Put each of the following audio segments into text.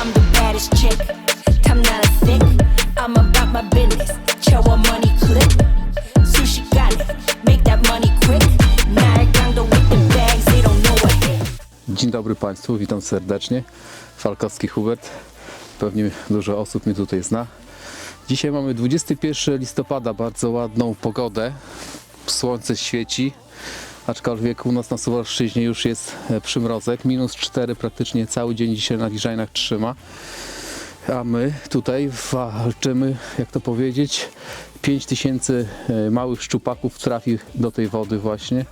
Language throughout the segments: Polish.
I'm the baddest chick. Not a. I'm about my business. Chow money clip. Sushi got it. Make that money quick. With the bags, they don't know what hit. Dzień dobry Państwu, witam serdecznie. Falkowski Hubert. Pewnie dużo osób mnie tutaj zna. Dzisiaj mamy 21 listopada, bardzo ładną pogodę. Słońce świeci, aczkolwiek u nas na Suwalszczyźnie już jest e, przymrozek. Minus 4 praktycznie cały dzień dzisiaj na Liżajnach trzyma. A my tutaj walczymy, jak to powiedzieć, 5000 e, małych szczupaków trafi do tej wody właśnie.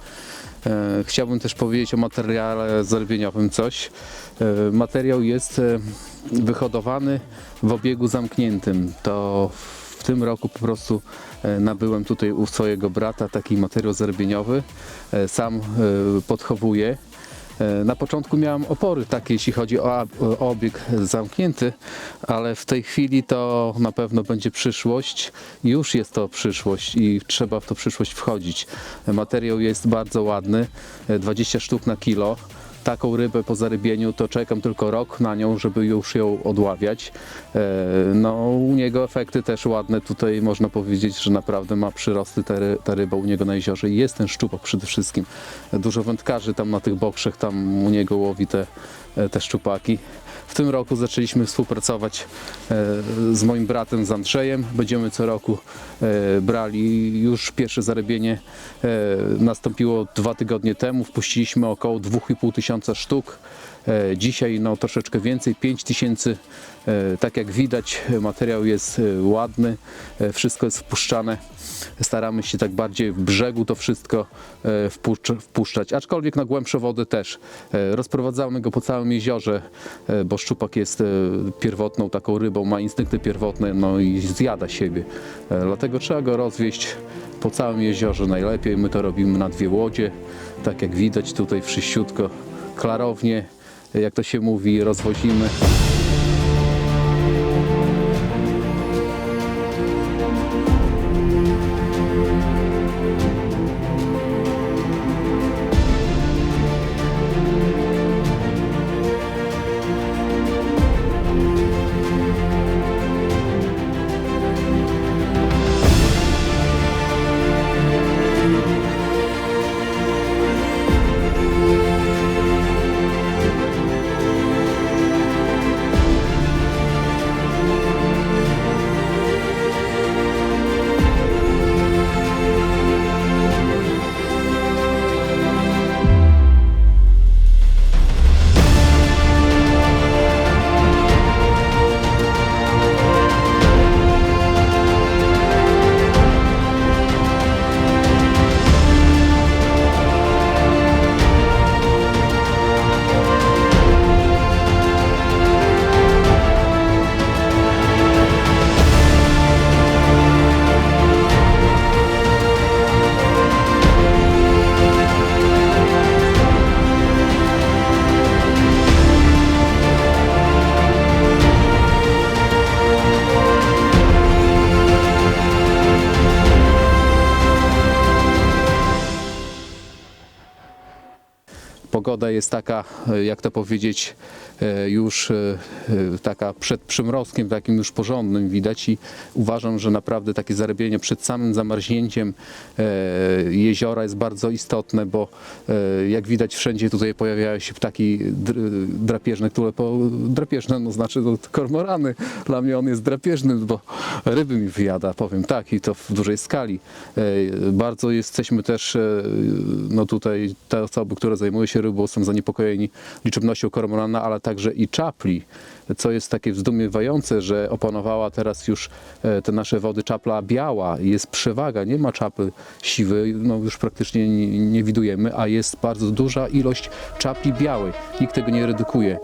E, Chciałbym też powiedzieć o materiale zerwieniowym coś. Materiał jest wyhodowany w obiegu zamkniętym. To w tym roku po prostu e, nabyłem tutaj u swojego brata taki materiał zerbieniowy. E, Sam e, podchowuję. Na początku miałem opory takie, jeśli chodzi o, o obieg zamknięty, ale w tej chwili to na pewno będzie przyszłość. Już jest to przyszłość i trzeba w tą przyszłość wchodzić. Materiał jest bardzo ładny, e, 20 sztuk na kilo. Taką rybę po zarybieniu to czekam tylko rok na nią, żeby już ją odławiać. E, No, u niego efekty też ładne. Tutaj można powiedzieć, że naprawdę ma przyrosty ta, ry- ta ryba u niego na jeziorze i jest ten szczupak przede wszystkim. Dużo wędkarzy tam na tych bokrzach, tam u niego łowi te, te szczupaki. W tym roku zaczęliśmy współpracować e, z moim bratem, z Andrzejem. Będziemy co roku e, brali. Już pierwsze zarobienie e, nastąpiło dwa tygodnie temu. Wpuściliśmy około 2,5 tysiąca sztuk. E, Dzisiaj no, troszeczkę więcej, 5 tysięcy. E, Tak jak widać, materiał jest e, ładny, wszystko jest wpuszczane. Staramy się tak bardziej w brzegu to wszystko wpuszcz- wpuszczać, aczkolwiek na głębsze wody też. Rozprowadzamy go po całym jeziorze, bo szczupak jest pierwotną taką rybą, ma instynkty pierwotne no i zjada siebie. Dlatego trzeba go rozwieść po całym jeziorze najlepiej. My to robimy na dwie łodzie, tak jak widać tutaj wszyściutko, klarownie, jak to się mówi, rozwozimy. Pogoda jest taka, e, jak to powiedzieć, e, już e, taka przed przymrozkiem, takim już porządnym widać i uważam, że naprawdę takie zarybienie przed samym zamarznięciem jeziora jest bardzo istotne, bo jak widać wszędzie tutaj pojawiają się ptaki dr- drapieżne, które po, drapieżne, no znaczy to kormorany, dla mnie on jest drapieżny, bo ryby mi wyjada, powiem tak i to w dużej skali. Bardzo jesteśmy też, no tutaj te osoby, które zajmują się rybą są zaniepokojeni liczebnością kormorana, ale także i czapli, co jest takie zdumiewające, że opanowała teraz już e, te nasze wody czapla biała, jest przewaga, nie ma czapy siwej, no już praktycznie nie, nie widujemy, a jest bardzo duża ilość czapli białej, nikt tego nie redukuje.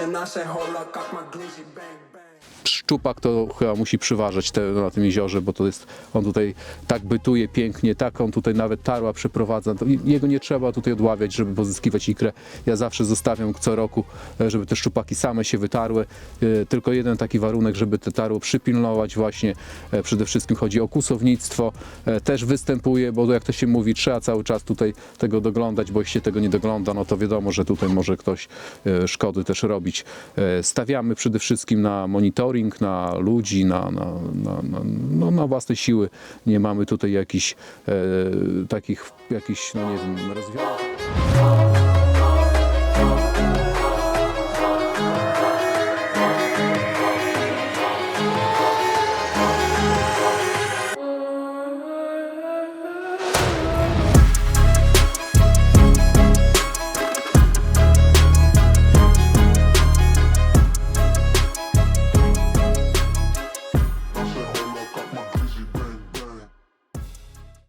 And I say, hold up, jak my gruzi bang szczupak to chyba musi przyważać te, na tym jeziorze, bo to jest, on tutaj tak bytuje pięknie, tak on tutaj nawet tarła przeprowadza. Jego nie trzeba tutaj odławiać, żeby pozyskiwać ikrę. Ja zawsze zostawiam co roku, e, żeby te szczupaki same się wytarły. E, Tylko jeden taki warunek, żeby te tarło przypilnować właśnie. E, Przede wszystkim chodzi o kusownictwo. Też występuje, bo jak to się mówi, trzeba cały czas tutaj tego doglądać, bo jeśli się tego nie dogląda, no to wiadomo, że tutaj może ktoś szkody też robić. Stawiamy przede wszystkim na monitoring, na ludzi, na, na, na, na, no, na własne siły. Nie mamy tutaj jakichś e, takich, jakichś, no nie wiem, rozwiązań.